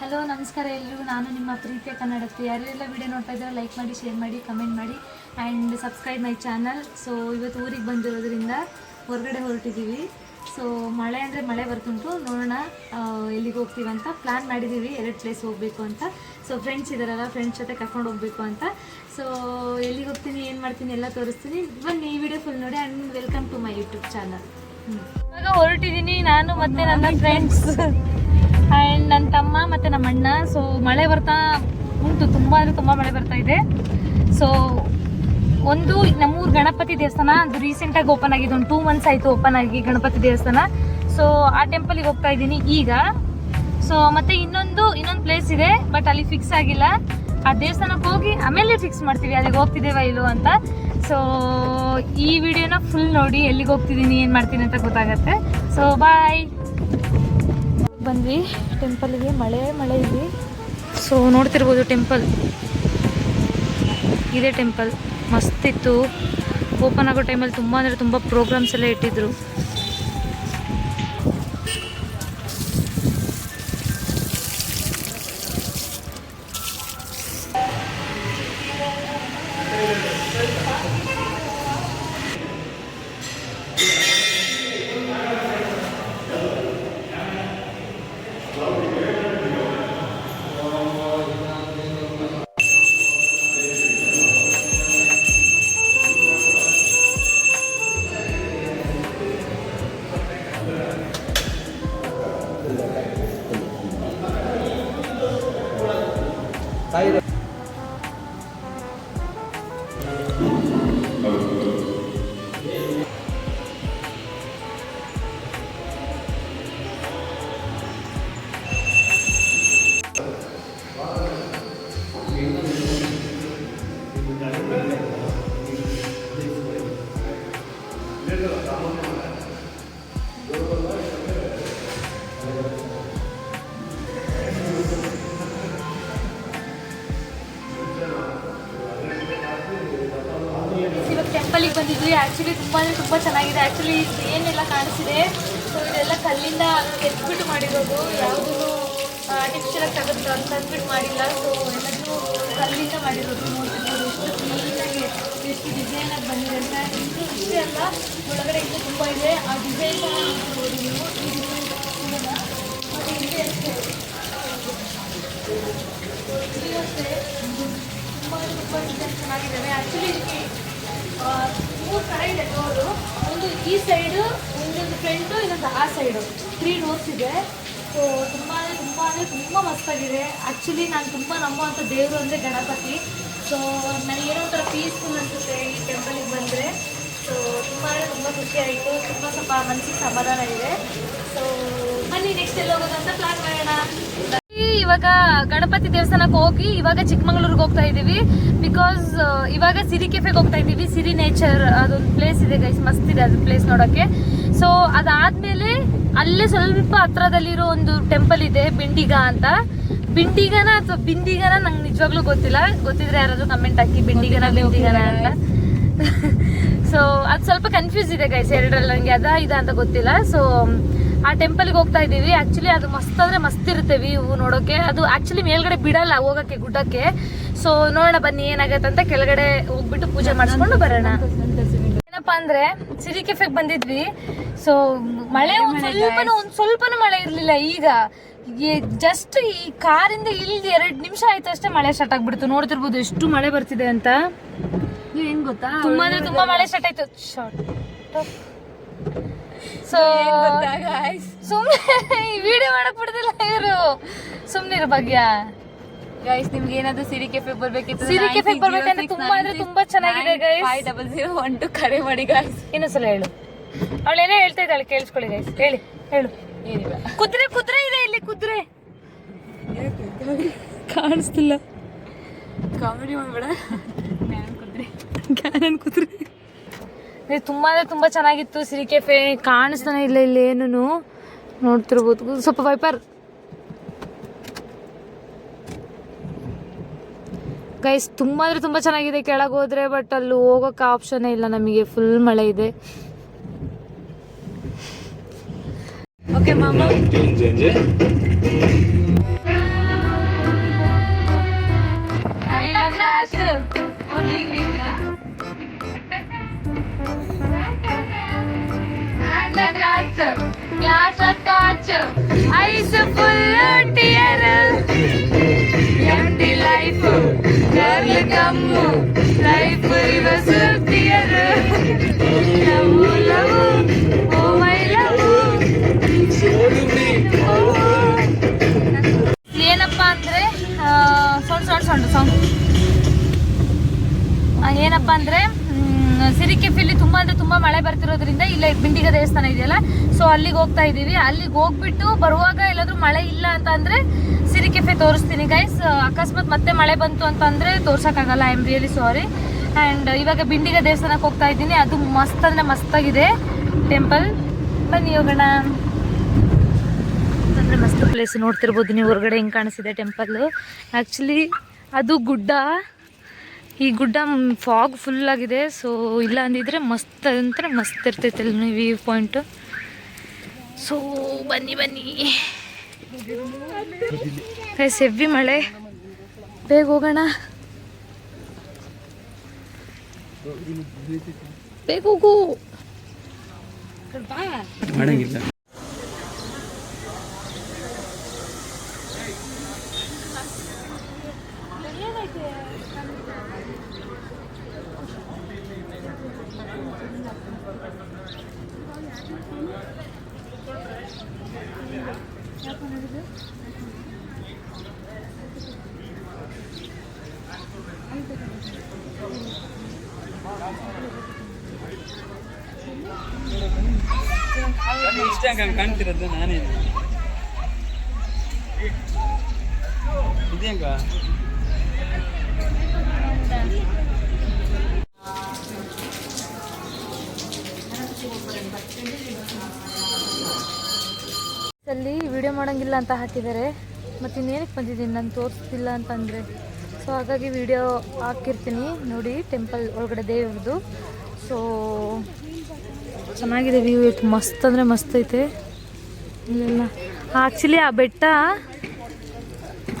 Hello ನಮಸ್ಕಾರ ಎಲ್ಲರೂ. ನಾನು ನಿಮ್ಮ ಪ್ರೀತಿಯ ಕನ್ನಡಕ್ಕೆ. ಯಾರೆಲ್ಲ ವಿಡಿಯೋ ನೋಡ್ತಾ ಇದ್ದಾರೆ ಲೈಕ್ ಮಾಡಿ ಶೇರ್ ಮಾಡಿ ಕಮೆಂಟ್ ಮಾಡಿ and subscribe my channel so ಇವತ್ತು ಊರಿಗೆ ಬಂದಿರೋದ್ರಿಂದ ಹೊರಗಡೆ ಹೊರಟಿದ್ದೀವಿ. ಸೊ ಮಳೆ ಅಂದರೆ ಮಳೆ ಬರ್ತುಂಟು ನೋಡೋಣ ಎಲ್ಲಿಗೆ ಹೋಗ್ತೀವಿ ಅಂತ ಪ್ಲ್ಯಾನ್ ಮಾಡಿದ್ದೀವಿ. ಎರಡು ಪ್ಲೇಸ್ ಹೋಗಬೇಕು ಅಂತ. ಸೊ ಫ್ರೆಂಡ್ಸ್ ಇದ್ದಾರಲ್ಲ ಫ್ರೆಂಡ್ಸ್ ಜೊತೆ ಕರ್ಕೊಂಡು ಹೋಗಬೇಕು ಅಂತ. ಸೊ ಎಲ್ಲಿಗೆ ಹೋಗ್ತೀನಿ, ಏನು ಮಾಡ್ತೀನಿ ಎಲ್ಲ ತೋರಿಸ್ತೀನಿ. ಬನ್ನಿ, ಈ ವಿಡಿಯೋ ಫುಲ್ ನೋಡಿ and welcome to my YouTube channel ಇವಾಗ ಹೊರಟಿದ್ದೀನಿ ನಾನು ಮತ್ತೆ ನನ್ನ ಫ್ರೆಂಡ್ಸ್ ಆ್ಯಂಡ್ ನನ್ನ ತಮ್ಮ ಮತ್ತು ನಮ್ಮ ಅಣ್ಣ ಸೊ ಮಳೆ ಬರ್ತಾ ಉಂಟು, ತುಂಬ ಅಂದರೆ ತುಂಬ ಮಳೆ ಬರ್ತಾ ಇದೆ. ಸೊ ಒಂದು ನಮ್ಮೂರು ಗಣಪತಿ ದೇವಸ್ಥಾನ, ಅದು ರೀಸೆಂಟಾಗಿ ಓಪನ್ ಆಗಿದೆ, ಒಂದು ಟೂ ಮಂತ್ಸ್ ಆಯಿತು ಓಪನ್ ಆಗಿ ಗಣಪತಿ ದೇವಸ್ಥಾನ. ಸೊ ಆ ಟೆಂಪಲಿಗೆ ಹೋಗ್ತಾ ಇದ್ದೀನಿ ಈಗ. ಸೊ ಮತ್ತೆ ಇನ್ನೊಂದು ಇನ್ನೊಂದು ಪ್ಲೇಸ್ ಇದೆ ಬಟ್ ಅಲ್ಲಿ ಫಿಕ್ಸ್ ಆಗಿಲ್ಲ. ಆ ದೇವಸ್ಥಾನಕ್ಕೆ ಹೋಗಿ ಆಮೇಲೆ ಫಿಕ್ಸ್ ಮಾಡ್ತೀವಿ, ಅಲ್ಲಿಗೆ ಹೋಗ್ತಿದ್ದೇವಾ ಇಲ್ಲೋ ಅಂತ. ಸೊ ಈ ವಿಡಿಯೋನ ಫುಲ್ ನೋಡಿ ಎಲ್ಲಿಗೆ ಹೋಗ್ತಿದ್ದೀನಿ, ಏನು ಮಾಡ್ತೀನಿ ಅಂತ ಗೊತ್ತಾಗತ್ತೆ. ಸೊ ಬಾಯ್ ಬಂದ್ವಿ. ಟೆಂಪಲ್ಗೆ ಮಳೆ ಮಳೆ ಇದೆ. ಸೊ ನೋಡ್ತಿರ್ಬೋದು ಟೆಂಪಲ್. ಇದೇ ಟೆಂಪಲ್. ಮಸ್ತಿತ್ತು ಓಪನ್ ಆಗೋ ಟೈಮಲ್ಲಿ ತುಂಬ ಅಂದರೆ ತುಂಬ ಪ್ರೋಗ್ರಾಮ್ಸ್ ಎಲ್ಲ ಇಟ್ಟಿದ್ರು. ಟೆಂಪಲಿಗೆ ಬಂದಿದ್ವಿ. ಆ್ಯಕ್ಚುಲಿ ತುಂಬ ಅಂದರೆ ತುಂಬ ಚೆನ್ನಾಗಿದೆ. ಆ್ಯಕ್ಚುಲಿ ಏನೆಲ್ಲ ಕಾಣಿಸಿದೆ ಸೊ ಇದೆಲ್ಲ ಕಲ್ಲಿಂದ ಎತ್ಬಿಟ್ಟು ಮಾಡಿರೋದು. ಯಾವುದೂ ಆರ್ಟಿಫಿಷಿಯಲಾಗಿ ಅಂತ ಅಂದ್ಬಿಟ್ಟು ಮಾಡಿಲ್ಲ. ಸೊ ಎಲ್ಲದೂ ಕಲ್ಲಿಂದ ಮಾಡಿರೋದು. ನೋಡ್ತಿರ್ಬೋದು ಎಷ್ಟು ಕ್ಲೀನಾಗಿ ಎಷ್ಟು ಡಿಸೈನಾಗಿ ಬಂದಿದೆ ಅಂತ ಇದು ಇಷ್ಟೇ ಅಲ್ಲ, ಒಳಗಡೆ ಇನ್ನೂ ತುಂಬ ಇದೆ. ಆ ಡಿಸೈನ್ ನೋಡ್ತಿರ್ಬೋದು ನೀವು. ಈ ಡಿಸೈನ್ ಮತ್ತು ಇಲ್ಲಿ ಅಷ್ಟೇ. ಅಷ್ಟೇ. ತುಂಬ ತುಂಬ ಡಿಸೈನ್ ಚೆನ್ನಾಗಿದ್ದಾವೆ. ಆ್ಯಕ್ಚುಲಿ ಇದಕ್ಕೆ ಮೂರು ಕಡೆ ಇದೆ ಡೋರು ಒಂದು ಈ ಸೈಡು ಇನ್ನೊಂದು ಫ್ರಂಟು ಇನ್ನೊಂದು ಆ ಸೈಡು ತ್ರೀ ಡೋರ್ಸ್ ಇದೆ. ಸೊ ತುಂಬ ಅಂದರೆ ತುಂಬ ಅಂದರೆ ತುಂಬ ಮಸ್ತಾಗಿದೆ. ಆ್ಯಕ್ಚುಲಿ ನಾನು ತುಂಬ ನಂಬುವಂಥ ದೇವರು ಅಂದರೆ ಗಣಪತಿ. ಸೊ ನನಗೇನೋ ಒಂಥರ ಪೀಸ್ಫುಲ್ ಅನಿಸುತ್ತೆ ಈ ಟೆಂಪಲಿಗೆ ಬಂದರೆ. ಸೊ ತುಂಬ ಅಂದರೆ ತುಂಬ ಖುಷಿ ಆಯಿತು. ತುಂಬ ಸ್ವಲ್ಪ ಮನಸ್ಸಿಗೆ ಸಮಾಧಾನ ಇದೆ. ಸೊ ಬನ್ನಿ ನೆಕ್ಸ್ಟ್ ಎಲ್ಲಿ ಹೋಗೋದು ಅಂತ ಪ್ಲಾನ್ ಮಾಡೋಣ. ಇವಾಗ ಗಣಪತಿ ದೇವಸ್ಥಾನಕ್ಕೆ ಹೋಗಿ ಇವಾಗ ಚಿಕ್ಕಮಂಗ್ಳೂರ್ಗೆ ಹೋಗ್ತಾ ಇದೀವಿ ಬಿಕಾಸ್ ಇವಾಗ ಸಿರಿ ಕೆಫೆಗೆ ಹೋಗ್ತಾ ಇದೀವಿ ಸಿರಿ ನೇಚರ್ ಅದೊಂದು ಪ್ಲೇಸ್ ಇದೆ ಗೈಸ್ ಮಸ್ತ್ ಇದೆ ಅದು ಪ್ಲೇಸ್ ನೋಡೋಕ್ಕೆ ಸೊ ಅದಾದ್ಮೇಲೆ ಅಲ್ಲೇ ಸ್ವಲ್ಪ ಹತ್ರದಲ್ಲಿರೋ ಒಂದು ಟೆಂಪಲ್ ಇದೆ ಬಿಂಡಿಗ ಅಂತ. ಬಿಂಡಿಗನ ಅಥವಾ ಬಿಂದಿಗನ ನಂಗೆ ನಿಜವಾಗ್ಲೂ ಗೊತ್ತಿಲ್ಲ. ಗೊತ್ತಿದ್ರೆ ಯಾರಾದರೂ ಕಮೆಂಟ್ ಹಾಕಿ ಬಿಂಡಿಗನ ಬಿಂದಿಗನ ಅಂತ. ಸೊ ಅದು ಸ್ವಲ್ಪ ಕನ್ಫ್ಯೂಸ್ ಇದೆ ಗೈಸ್ ಎರಡರಲ್ಲಿ ನನಗೆ ಅದ ಇದ ಅಂತ ಗೊತ್ತಿಲ್ಲ. ಸೊ ಆ ಟೆಂಪಲ್ಗೆ ಹೋಗ್ತಾ ಇದ್ದೀವಿ. ಆ್ಯಕ್ಚುಲಿ ಅದು ಮಸ್ತ್ ಅಂದರೆ ಮಸ್ತ್ ಇರುತ್ತೆ ವ್ಯೂ ನೋಡೋಕೆ. ಅದು ಆ್ಯಕ್ಚುಲಿ ಮೇಲ್ಗಡೆ ಬಿಡಲ್ಲ ಹೋಗೋಕ್ಕೆ ಗುಡ್ಡಕ್ಕೆ. ಸೊ ನೋಡೋಣ ಬನ್ನಿ ಏನಾಗತ್ತೆ ಅಂತ ಕೆಳಗಡೆ ಹೋಗ್ಬಿಟ್ಟು ಪೂಜೆ ಮಾಡಿಸ್ಕೊಂಡು ಬರೋಣ. ಏನಪ್ಪಾ ಅಂದ್ರೆ ಸಿರಿ ಕೆಫೆಗೆ ಬಂದಿದ್ವಿ. ಸೊ ಮಳೆ ಒಂದ್ ಸ್ವಲ್ಪನೂ ಒಂದ್ ಸ್ವಲ್ಪನೂ ಮಳೆ ಇರಲಿಲ್ಲ ಈಗ. ಜಸ್ಟ್ ಈ ಕಾರಿಂದ ಇಲ್ಲಿ ಎರಡು ನಿಮಿಷ ಆಯ್ತು ಅಷ್ಟೇ ಮಳೆ ಸ್ಟಾರ್ಟ್ ಆಗ್ಬಿಡ್ತು. ನೋಡ್ತಿರ್ಬೋದು ಎಷ್ಟು ಮಳೆ ಬರ್ತಿದೆ ಅಂತ. ಏನ್ ಗೊತ್ತಾ? ತುಂಬಾ ತುಂಬ ತುಂಬಾ ಮಳೆ ಸ್ಟಾರ್ಟ್ ಆಯ್ತು. ಶಾರ್ಟ್ ಸೊ ಸುಮ್ಮನೆ ವಿಡಿಯೋ ಮಾಡಕ್ ಬಿಡ್ತಿಲ್ಲ ಇವರು. ಸುಮ್ಮನೆ ಭಾಗ್ಯ. ಗೈಸ್ ನಿಮ್ಗೆ ಏನಾದ್ರು ಸಿರಿ ಕೆಫೆ ಬರ್ಬೇಕಿತ್ತು ಸಿರಿ ಕೆಫೆ ಬರ್ಬೇಕಂದ್ರೆ ತುಂಬಾ ಅಂದ್ರೆ ತುಂಬಾ ಚೆನ್ನಾಗಿದೆ guys five double zero one two ಕರೆ ಮಾಡಿ ಗೈಸ್ ಇನ್ನೊಂದ್ಸಲ ಹೇಳು. ಅವಳೇನೋ ಹೇಳ್ತಾ ಇದ್ದಾಳೆ ಕೇಳಿಸ್ಕೊಳ್ಳಿ ಗೈಸ್ ಹೇಳಿ ಹೇಳು. ಏನಿಲ್ಲ. ಕುದುರೆ ಕುದುರೆ ಇದೆ ಇಲ್ಲಿ ಕುದುರೆ. ಕಾಣಿಸ್ತಿಲ್ಲ. ಕಾಮಿಡಿ ಮಾಡ್ಬೇಡ. ಕುದ್ರೆ. ಕ್ಯಾನನ್ ಕುದುರೆ. ಇದು ತುಂಬಾ ಅಂದರೆ ತುಂಬಾ ಚೆನ್ನಾಗಿತ್ತು ಸಿರಿ ಕೆಫೆ ಕಾಣಿಸ್ತಾನೆ ಇಲ್ಲ ಇಲ್ಲಿ ಏನೂ ನೋಡ್ತಿರ್ಬೋದು. ಸ್ವಲ್ಪ ವೈಪರ್ ಗೈಸ್ ತುಂಬಾ ಅಂದ್ರೆ ತುಂಬಾ ಚೆನ್ನಾಗಿದೆ ಕೆಳಗೆ ಹೋದ್ರೆ ಬಟ್ ಅಲ್ಲಿ ಹೋಗೋಕೆ ಆಪ್ಷನ್ ಇಲ್ಲ ನಮಗೆ. ಫುಲ್ ಮಳೆ ಇದೆ. ಓಕೆ ಮಾಮ. காத்து கிளாஸ காத்து ஐஸ் ஃபுல் டியரல் எம்டி லைஃப் கர்ல் கம்மு. லைஃப் ரிவர்ஸ் டியரல் லவ் லவ் ಮ್, ಫಿಲ್ಲಿ ತುಂಬಾ ಅಂದ್ರೆ ತುಂಬಾ ಮಳೆ ಬರ್ತಿರೋದ್ರಿಂದ ಇಲ್ಲೇ ಬಿಂಡಿಗ ದೇವಸ್ಥಾನ ಇದೆಯಲ್ಲ? ಸೊ ಅಲ್ಲಿಗೆ ಹೋಗ್ತಾ ಇದೀವಿ ಅಲ್ಲಿಗೆ ಹೋಗ್ಬಿಟ್ಟು ಬರುವಾಗ ಎಲ್ಲಾದ್ರೂ ಮಳೆ ಇಲ್ಲ ಅಂತ ಅಂದ್ರೆ ಸಿರಿಕೆಫೆ ತೋರಿಸ್ತೀನಿ ಗೈಸ್ ಅಕಸ್ಮಾತ್ ಮತ್ತೆ ಮಳೆ ಬಂತು ಅಂತ ಅಂದ್ರೆ ತೋರ್ಸಕ್ಕಾಗಲ್ಲ I am really sorry and ಇವಾಗ ಬಿಂಡಿಗ ದೇವಸ್ಥಾನಕ್ಕೆ ಹೋಗ್ತಾ ಇದ್ದೀನಿ. ಅದು ಮಸ್ತ್ ಅಂದ್ರೆ ಮಸ್ತಾಗಿದೆ ಟೆಂಪಲ್ ಬನ್ನಿ ಹೋಗೋಣ. ಅಂದರೆ ಮಸ್ತ್ ಪ್ಲೇಸ್ ನೋಡ್ತಿರ್ಬೋದು ನೀವು. ಹೊರಗಡೆ ಹಿಂಗೆ ಕಾಣಿಸಿದೆ ಟೆಂಪಲ್ ಆ್ಯಕ್ಚುಲಿ ಅದು ಗುಡ್ಡ. ಈ ಗುಡ್ಡ ಫಾಗ್ ಫುಲ್ ಆಗಿದೆ ಸೊ ಇಲ್ಲ ಅಂದಿದ್ರೆ ಮಸ್ತ್ ಅಂತಾರೆ ಮಸ್ತ್ ಇರ್ತೈತೆ ಅಲ್ಲಿ ವ್ಯೂ ಪಾಯಿಂಟು ಸೊ ಬನ್ನಿ ಬನ್ನಿ. ಸೆವಿ ಮಳೆ. ಬೇಗ ಹೋಗೋಣ. ಬೇಗ ಹೋಗು. ಕಾಣ್ತಿರೋದು ನಾನೇ. ಅಲ್ಲಿ ವಿಡಿಯೋ ಮಾಡೋಂಗಿಲ್ಲ ಅಂತ ಹಾಕಿದ್ದಾರೆ. ಮತ್ತು ಇನ್ನೇನಕ್ಕೆ ಬಂದಿದ್ದೀನಿ? ನಾನು ತೋರಿಸ್ತಿಲ್ಲ ಅಂತಂದರೆ. ಸೊ ಹಾಗಾಗಿ ವಿಡಿಯೋ ಹಾಕಿರ್ತೀನಿ. ನೋಡಿ ಟೆಂಪಲ್ ಒಳಗಡೆ ದೇವ್ರದ್ದು ಸೊ ಚೆನ್ನಾಗಿದೆ ವ್ಯೂ ಇತ್ತು ಮಸ್ತ್ ಅಂದರೆ ಮಸ್ತ್ ಐತೆ. ಆ್ಯಕ್ಚುಲಿ ಆ ಬೆಟ್ಟ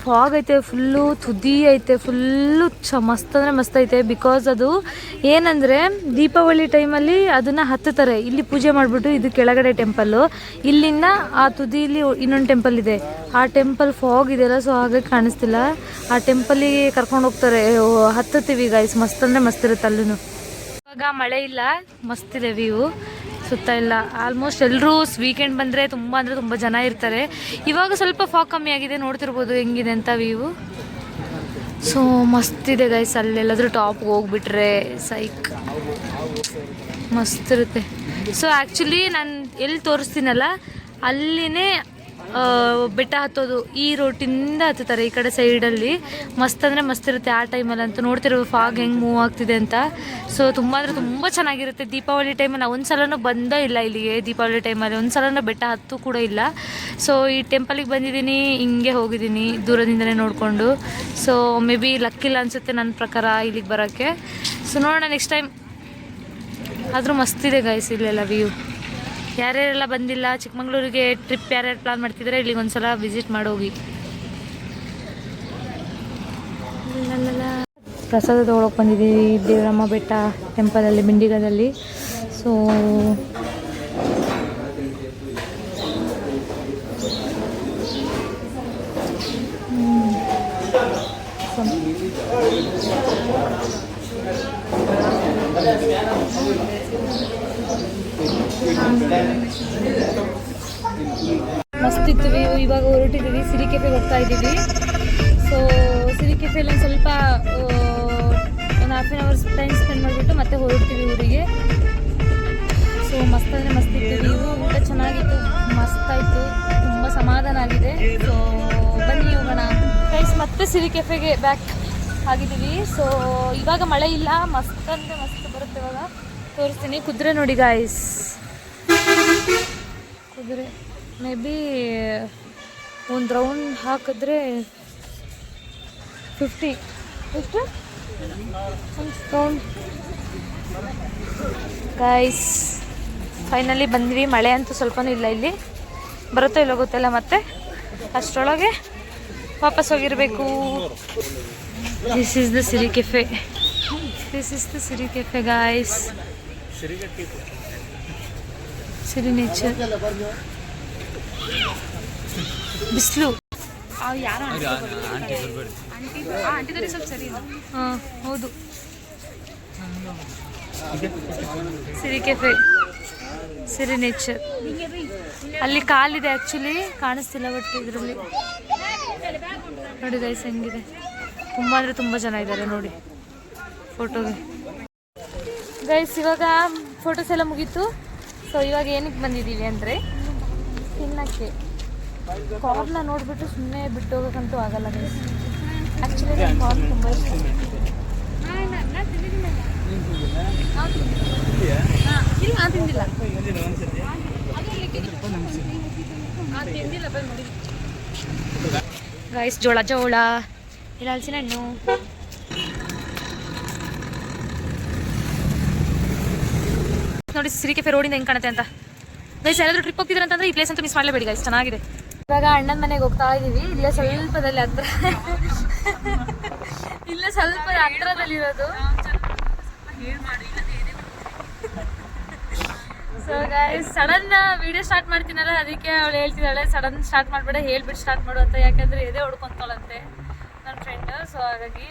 ಫಾಗ್ ಐತೆ ಫುಲ್ಲು ತುದಿ ಐತೆ ಫುಲ್ಲು ಚ ಮಸ್ತ್ ಅಂದರೆ ಮಸ್ತ್ ಐತೆ. ಬಿಕಾಸ್ ಅದು ಏನಂದರೆ, ದೀಪಾವಳಿ ಟೈಮಲ್ಲಿ ಅದನ್ನು ಹತ್ತುತ್ತಾರೆ. ಇಲ್ಲಿ ಪೂಜೆ ಮಾಡಿಬಿಟ್ಟು ಇದು ಕೆಳಗಡೆ ಟೆಂಪಲ್ಲು ಇಲ್ಲಿಂದ ಆ ತುದಿಲಿ ಇನ್ನೊಂದು ಟೆಂಪಲ್ ಇದೆ. ಆ ಟೆಂಪಲ್ ಫಾಗ್ ಇದೆಯಲ್ಲ ಸೊ ಹಾಗಾಗಿ ಕಾಣಿಸ್ತಿಲ್ಲ. ಆ ಟೆಂಪಲ್ಲಿಗೆ ಕರ್ಕೊಂಡು ಹೋಗ್ತಾರೆ. ಹತ್ತುತ್ತೀವಿ ಗೈಸ್ ಮಸ್ತ್ ಅಂದರೆ ಮಸ್ತ್ ಇರುತ್ತೆ ಅಲ್ಲೂ ಇವಾಗ ಮಳೆ ಇಲ್ಲ. ಮಸ್ತ್ ಇದೆ ವ್ಯೂ ಸುತ್ತ ಇಲ್ಲ. ಆಲ್ಮೋಸ್ಟ್ ಎಲ್ಲರೂ ವೀಕೆಂಡ್ ಬಂದರೆ ತುಂಬ ಅಂದರೆ ತುಂಬ ಜನ ಇರ್ತಾರೆ. ಇವಾಗ ಸ್ವಲ್ಪ ಫಾಗ್ ಕಮ್ಮಿ ಆಗಿದೆ. ನೋಡ್ತಿರ್ಬೋದು ಹೆಂಗಿದೆ ಅಂತ ವ್ಯೂ ಸೊ ಮಸ್ತ್ ಇದೆ ಗೈಸ್ ಅಲ್ಲೆಲ್ಲಾದರೂ ಟಾಪ್ಗೆ ಹೋಗ್ಬಿಟ್ರೆ ಸೈಕ್ ಮಸ್ತ್ ಇರುತ್ತೆ. ಸೊ ಆ್ಯಕ್ಚುಲಿ ನಾನು ಎಲ್ಲಿ ತೋರಿಸ್ತೀನಲ್ಲ, ಅಲ್ಲಿನೇ ಬೆಟ್ಟ ಹತ್ತೋದು ಈ ರೋಟಿಂದ ಹತ್ತುತ್ತಾರೆ ಈ ಕಡೆ ಸೈಡಲ್ಲಿ. ಮಸ್ತ್ ಅಂದರೆ ಮಸ್ತ್ ಇರುತ್ತೆ ಆ ಟೈಮಲ್ಲಿ ಅಂತೂ ನೋಡ್ತಿರೋ ಫಾಗ್ ಹೆಂಗೆ ಮೂವ್ ಆಗ್ತಿದೆ ಅಂತ. ಸೊ ತುಂಬ ಅಂದರೆ ತುಂಬ ಚೆನ್ನಾಗಿರುತ್ತೆ. ದೀಪಾವಳಿ ಟೈಮಲ್ಲಿ ಒಂದು ಸಲನೂ ಬಂದೇ ಇಲ್ಲ ಇಲ್ಲಿಗೆ, ದೀಪಾವಳಿ ಟೈಮಲ್ಲಿ ಒಂದು ಸಲನೂ ಬೆಟ್ಟ ಹತ್ತು ಕೂಡ ಇಲ್ಲ. ಸೊ ಈ ಟೆಂಪಲಿಗೆ ಬಂದಿದ್ದೀನಿ, ಹಿಂಗೆ ಹೋಗಿದ್ದೀನಿ ದೂರದಿಂದಲೇ ನೋಡಿಕೊಂಡು. ಸೊ ಮೇ ಬಿ ಲಕ್ಕಿಲ್ಲ ಅನಿಸುತ್ತೆ ನನ್ನ ಪ್ರಕಾರ ಇಲ್ಲಿಗೆ ಬರೋಕ್ಕೆ. ಸೊ ನೋಡೋಣ ನೆಕ್ಸ್ಟ್ ಟೈಮ್ ಆದರೂ ಮಸ್ತಿದೆ ಗೈಸ್ ಇಲ್ಲೆಲ್ಲ ವ್ಯೂ ಯಾರ್ಯಾರೆಲ್ಲ ಬಂದಿಲ್ಲ, ಚಿಕ್ಕಮಂಗ್ಳೂರಿಗೆ ಟ್ರಿಪ್ ಯಾರ್ಯಾರು ಪ್ಲಾನ್ ಮಾಡ್ತಿದ್ರೆ, ಇಲ್ಲಿಗೆ ಒಂದ್ಸಲ ವಿಸಿಟ್ ಮಾಡೋಗಿ ಪ್ರಸಾದ ತೊಗೊಳಕ್ಕೆ ಬಂದಿದ್ದೀವಿ, ದೇವರಮ್ಮ ಬೆಟ್ಟ ಟೆಂಪಲಲ್ಲಿ ಬಿಂಡಿಗದಲ್ಲಿ ಸೊ ಮಸ್ತ್ ವ್ಯೂ ಇವಾಗ ಹೊರಟಿದ್ದೀವಿ ಸಿರಿ ಕೆಫೆಗೆ ಹೋಗ್ತಾ ಇದ್ದೀವಿ. ಸೊ ಸಿರಿ ಕೆಫೆಯಲ್ಲಿ ಒಂದು ಸ್ವಲ್ಪ ಒಂದು half an hours time spend ಮಾಡಿಬಿಟ್ಟು ಮತ್ತೆ ಹೊರಡ್ತೀವಿ ಊರಿಗೆ. ಸೊ ಮಸ್ತ್ ಅಂದರೆ ಮಸ್ತ್ ಇತ್ತು ವ್ಯೂ ಊಟ ಚೆನ್ನಾಗಿತ್ತು ಮಸ್ತಾಯಿತು ತುಂಬ ಸಮಾಧಾನ ಆಗಿದೆ. ಸೊ ಬನ್ನಿ ಹೋಗೋಣ. ಫ್ರೆಂಡ್ಸ್ ಮತ್ತೆ ಸಿರಿ ಕೆಫೆಗೆ ಬ್ಯಾಕ್ ಆಗಿದ್ದೀವಿ. ಸೊ ಇವಾಗ ಮಳೆ ಇಲ್ಲ. ಮಸ್ತ್ ಅಂದರೆ ಮಸ್ತ್ ಬರುತ್ತೆ ಇವಾಗ. ತೋರಿಸ್ತೀನಿ. ಕುದುರೆ ನೋಡಿ ಗಾಯ್ಸ್ ಕುದುರೆ ಮೇ ಬಿ ಒಂದು ರೌಂಡ್ ಹಾಕಿದ್ರೆ ಫಿಫ್ಟಿ ಎಷ್ಟು? ರೌಂಡ್ ಗೈಸ್ ಫೈನಲಿ ಬಂದ್ವಿ. ಮಳೆ ಅಂತೂ ಸ್ವಲ್ಪನೂ ಇಲ್ಲ ಇಲ್ಲಿ. ಬರುತ್ತೋ ಇಲ್ಲ ಗೊತ್ತಿಲ್ಲ ಮತ್ತೆ. ಅಷ್ಟರೊಳಗೆ ವಾಪಸ್ ಹೋಗಿರಬೇಕು. This is the Siri cafe this is the Siri cafe guys Siri nature ಬಿಸಿಲು. ಯಾರೋ ಆಂಟಿ ಬರ್ಬೇಡಿ. ಆಂಟಿದರೆ ಸ್ವಲ್ಪ ಸರಿ ಹಾಂ ಹೌದು. ಸಿರಿ ಕೆಫೆ. ಸಿರಿ ನೇಚರ್ ಅಲ್ಲಿ ಕಾಲಿದೆ ಆ್ಯಕ್ಚುಲಿ ಕಾಣಿಸ್ತಿಲ್ಲ ಬಟ್ ಇದರಲ್ಲಿ. ನೋಡಿ ಗೈಸ್ ಹೆಂಗಿದೆ. ತುಂಬ ಅಂದರೆ ತುಂಬ ಜನ ಇದ್ದಾರೆ ನೋಡಿ. ಫೋಟೋಗೆ ಗೈಸ್ ಇವಾಗ ಫೋಟೋಸ್ ಎಲ್ಲ ಮುಗೀತು. ಸೊ ಇವಾಗ ಏನಕ್ಕೆ ಬಂದಿದ್ದೀವಿ ಅಂದರೆ ತಿನ್ನಕ್ಕೆ. ಕಾರ್ನ ನೋಡಿಬಿಟ್ಟು ಸುಮ್ಮನೆ ಬಿಟ್ಟು ಹೋಗೋಕ್ಕಂತೂ ಆಗಲ್ಲ ಆ್ಯಕ್ಚುಲಿ ನನ್ನ ಕಾರ್ನ್ ತುಂಬ ಇಷ್ಟ. ನಾನು ತಿಂದಿಲ್ಲ ಗೈಸ್ ಜೋಳ ಜೋಳ ಇಲ್ಲ ಹಲಸಿನ ಹಣ್ಣು ನೋಡಿ ಸಿರಿ ಕೆಫೆ ರೋಡಿಂದ ಹೆಂಗೆ ಕಾಣುತ್ತೆ ಅಂತ. ಗೈಸ್ ಯಾರಾದ್ರೂ ಟ್ರಿಪ್ ಹೋಗ್ತಿದ್ರೆ ಅಂತಂದ್ರೆ ಈ ಪ್ಲೇಸ್ ಅಂತೂ ಮಿಸ್ ಮಾಡಲೇಬೇಡಿ ಗೈಸ್ ಚೆನ್ನಾಗಿದೆ. ಇವಾಗ ಅಣ್ಣನ ಮನೆಗೆ ಹೋಗ್ತಾ ಇದೀವಿ. ಇಲ್ಲೇ ಸ್ವಲ್ಪದಲ್ಲಿ ಹತ್ರ. ಇಲ್ಲೇ ಸ್ವಲ್ಪ ಹತ್ರದಲ್ಲಿರೋದು. So guys sudden video start ಮಾಡ್ತೀನಲ್ಲ, ಅದಕ್ಕೆ ಅವಳು ಹೇಳ್ತಿದ್ದಾಳೆ ಸಡನ್ ಸ್ಟಾರ್ಟ್ ಮಾಡಬೇಡ ಹೇಳ್ಬಿಟ್ಟು ಸ್ಟಾರ್ಟ್ ಮಾಡು ಅಂತ. ಯಾಕಂದ್ರೆ ಎದೆ ಹೊಡ್ಕೊಂತಳಂತೆ ನನ್ನ ಫ್ರೆಂಡ್ ಸೊ ಹಾಗಾಗಿ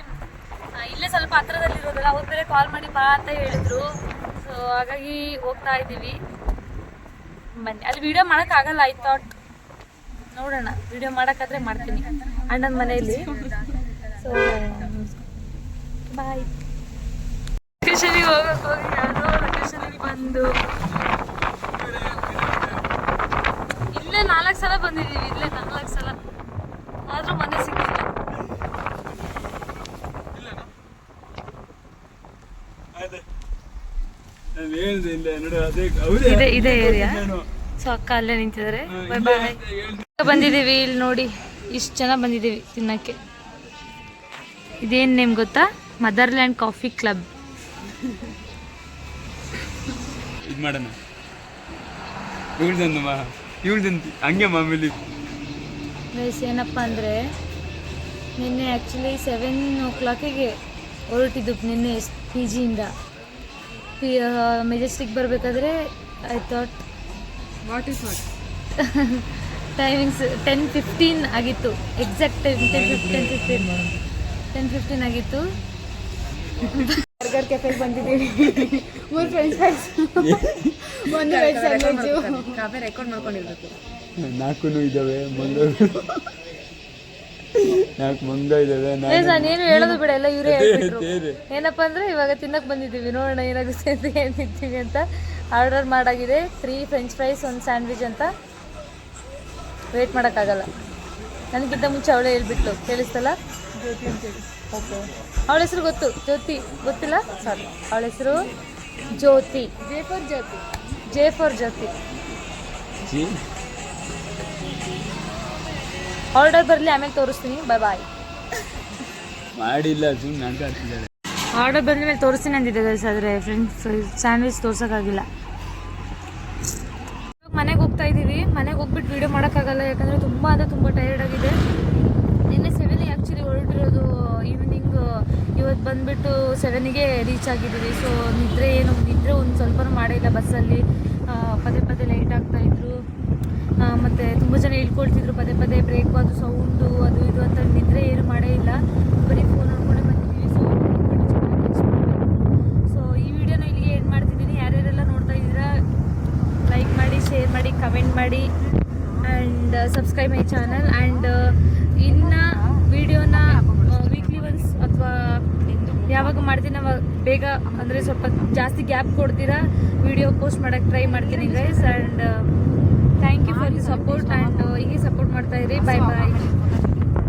ಇಲ್ಲೇ ಸ್ವಲ್ಪ ಹತ್ರದಲ್ಲಿರೋದಲ್ಲ, ಅವ್ರು ಬೇರೆ ಕಾಲ್ ಮಾಡಿ ಬಾ ಅಂತ ಹೇಳಿದ್ರು. ಹಾಗಾಗಿ ಹೋಗ್ತಾ ಇದ್ದೀವಿ. ಬನ್ನಿ. ಅಲ್ಲಿ ವಿಡಿಯೋ ಮಾಡೋಕ್ಕಾಗಲ್ಲ ಐ ಥಾಟ್ ನೋಡೋಣ. ವಿಡಿಯೋ ಮಾಡಕ್ಕಾದ್ರೆ ಮಾಡ್ತೀನಿ. ಅಣ್ಣನ ಮನೆಯಲ್ಲಿ. ಸೊ ಬಾಯ್ ಲೊಕೇಶನಿಗೆ ಹೋಗಕ್ಕೆ ಹೋಗಿ ಯಾವುದೋ ಬಂದು. ಇಲ್ಲೇ ನಾಲ್ಕು ಸಲ ಬಂದಿದ್ದೀವಿ. ಇಲ್ಲೇ ನಾಲ್ಕು ಸಲ. ಆದರೂ ಮನೆ ಹೇಳ್ದೆ ಇಲ್ಲ ನೋಡು ಅದೇ ಅವರೇ ಇದೆ ಇದೆ ಏರಿಯಾ ಸೊ ಅಕ್ಕ ಅಲ್ಲೇ ನಿಂತಿದ್ದಾರೆ ಬೈ ಬಾಯ್ ಬಂದಿದ್ದೀವಿ ಇಲ್ಲಿ ನೋಡಿ ಇಷ್ಟು ಜನ ಬಂದಿದ್ದೀವಿ ತಿನ್ನಕ್ಕೆ. ಇದೇನು ನೇಮ್ ಗೊತ್ತಾ? ಮದರ್ಲ್ಯಾಂಡ್ ಕಾಫಿ ಕ್ಲಬ್ ಇದು ಮಾಡೋಣ. ಇವಳ್ದೊಂದು ಮಾ ಇವಳ್ದೊಂದು ಹಂಗೆ ಮಾಮೂಲಿ. ಗೈಸ್ ಏನಪ್ಪ ಅಂದರೆ ನಿನ್ನೆ ಆ್ಯಕ್ಚುಲಿ ಸೆವೆನ್ ಓ ಕ್ಲಾಕಿಗೆ ಹೊರಟಿದ್ದು ನಿನ್ನೆ ಪಿ ಜಿಯಿಂದ ಪಿ ಮೆಜೆಸ್ಟಿಕ್ ಬರಬೇಕಾದ್ರೆ I thought what is what timings ten fifteen ಆಗಿತ್ತು. Exact ten ten ten fifteen ten fifteen ಆಗಿತ್ತು. ಬರ್ಗರ್ ಕೆಫೆಗೆ ಬಂದಿದ್ದೀವಿ. ಮೂರು ಫ್ರೆಂಡ್ಸ್ ಫ್ರೈಸ್ ಒಂದು ವೆಜ್ ಕಾಫಿ ರೆಕಾರ್ಡ್ ಮಾಡ್ಕೊಂಡಿರ್ಬೇಕು. ನಾಲ್ಕು ಇದ್ದಾವೆ ಮಂಗ ನಾಲ್ಕು ಮಂಗ ಇದಾವೆ ನಾನೇನು ಹೇಳೋದು ಬಿಡ ಎಲ್ಲ ಇವರೇ ಏನಪ್ಪ ಅಂದ್ರೆ ಇವಾಗ ತಿನ್ನಕ್ಕೆ ಬಂದಿದ್ದೀವಿ ನೋಡೋಣ ಏನಾಗುತ್ತೆ ಅಂತ ಏನು ತಿಂತೀವಿ ಅಂತ ಆರ್ಡರ್ ಮಾಡಾಗಿದೆ. ತ್ರೀ ಫ್ರೆಂಚ್ ಫ್ರೈಸ್ ಒಂದು ಸ್ಯಾಂಡ್ವಿಚ್ ಅಂತ. ವೇಟ್ ಮಾಡೋಕ್ಕಾಗಲ್ಲ. ನನಗಿಂತ ಮುಂಚೆ ಅವಳೇ ಹೇಳ್ಬಿಟ್ಲು ಕೇಳಿಸ್ತಲ್ಲ? ಓಕೆ ಅವಳ ಹೆಸರು ಗೊತ್ತು ಜ್ಯೋತಿ ಗೊತ್ತಿಲ್ಲ? ಸಾರಿ ಅವಳ ಹೆಸರು Jyoti. J for Jyoti. J for Jyoti. G order ಬರಲಿ ಆಮೇಲೆ ತೋರಿಸ್ತೀನಿ. ಬಾಯ್ ಬಾಯ್ ಮಾಡಿಲ್ಲ ಸುಮ್ಮನೆ ನಾಟಕ ಆಡ್ತಿದ್ದಾಳೆ ಆರ್ಡರ್ ಬಂದ ಮೇಲೆ ತೋರಿಸ್ತೀನಿ ಅಂದಿದ್ದೆ ಗೈಸ್ ಆದರೆ ಫ್ರೆಂಡ್ಸ್ ಸ್ಯಾಂಡ್ವಿಚ್ ತೋರ್ಸೋಕ್ಕಾಗಿಲ್ಲ. ಮನೆಗೆ ಹೋಗ್ತಾ ಇದ್ದೀವಿ. ಮನೆಗೆ ಹೋಗ್ಬಿಟ್ಟು ವೀಡಿಯೋ ಮಾಡೋಕ್ಕಾಗಲ್ಲ ಯಾಕಂದರೆ ತುಂಬ ಅಂದರೆ ತುಂಬ ಟೈರ್ಡ್ ಆಗಿದೆ. ನಿನ್ನೆ ಸೆವೆನಿಗೆ ಆ್ಯಕ್ಚುಲಿ ಹೊರಟಿರೋದು ಈವ್ನಿಂಗ್ ಇವತ್ತು ಬಂದುಬಿಟ್ಟು ಸೆವೆನಿಗೆ ರೀಚ್ ಆಗಿದ್ದೀವಿ. ಸೊ ನಿದ್ರೆ ಏನು ನಿದ್ರೆ ಒಂದು ಸ್ವಲ್ಪನೂ ಮಾಡಿಲ್ಲ ಬಸ್ಸಲ್ಲಿ ಪದೇ ಪದೇ ಲೇಟ್ ಆಗ್ತಾಯಿದ್ರು ಮತ್ತು ತುಂಬ ಜನ ಹೇಳ್ಕೊಳ್ತಿದ್ರು, ಪದೇ ಪದೇ ಬ್ರೇಕು ಅದು ಸೌಂಡು ಅದು ಇದು ಅಂತ ನಿದ್ರೆ ಏನು ಮಾಡೇ ಇಲ್ಲ. ಬರೀ ಫೋನ್ ಕೂಡ ಬಂದಿದ್ದೀವಿ ಸೊ ಸೊ ಈ ವಿಡಿಯೋನ ಇಲ್ಲಿಗೆ ಏನು ಮಾಡ್ತಿದ್ದೀನಿ. ಯಾರ್ಯಾರೆಲ್ಲ ನೋಡ್ತಾ ಇದ್ದೀರಾ ಲೈಕ್ ಮಾಡಿ ಶೇರ್ ಮಾಡಿ ಕಮೆಂಟ್ ಮಾಡಿ and subscribe my channel and ಇನ್ನು ವಿಡಿಯೋನ ವೀಕ್ಲಿ ಒನ್ಸ್ ಅಥವಾ ಯಾವಾಗ ಮಾಡ್ತೀನಿ, ಅವಾಗ ಬೇಗ, ಅಂದರೆ ಸ್ವಲ್ಪ ಜಾಸ್ತಿ ಗ್ಯಾಪ್ ಕೊಡ್ತೀರಾ ವಿಡಿಯೋ ಪೋಸ್ಟ್ ಮಾಡೋಕ್ಕೆ ಟ್ರೈ ಮಾಡ್ತೀನಿ guys and thank you for the support and ಹೀಗೆ ಸಪೋರ್ಟ್ ಮಾಡ್ತಾ ಇರಿ. ಬಾಯ್ ಬಾಯ್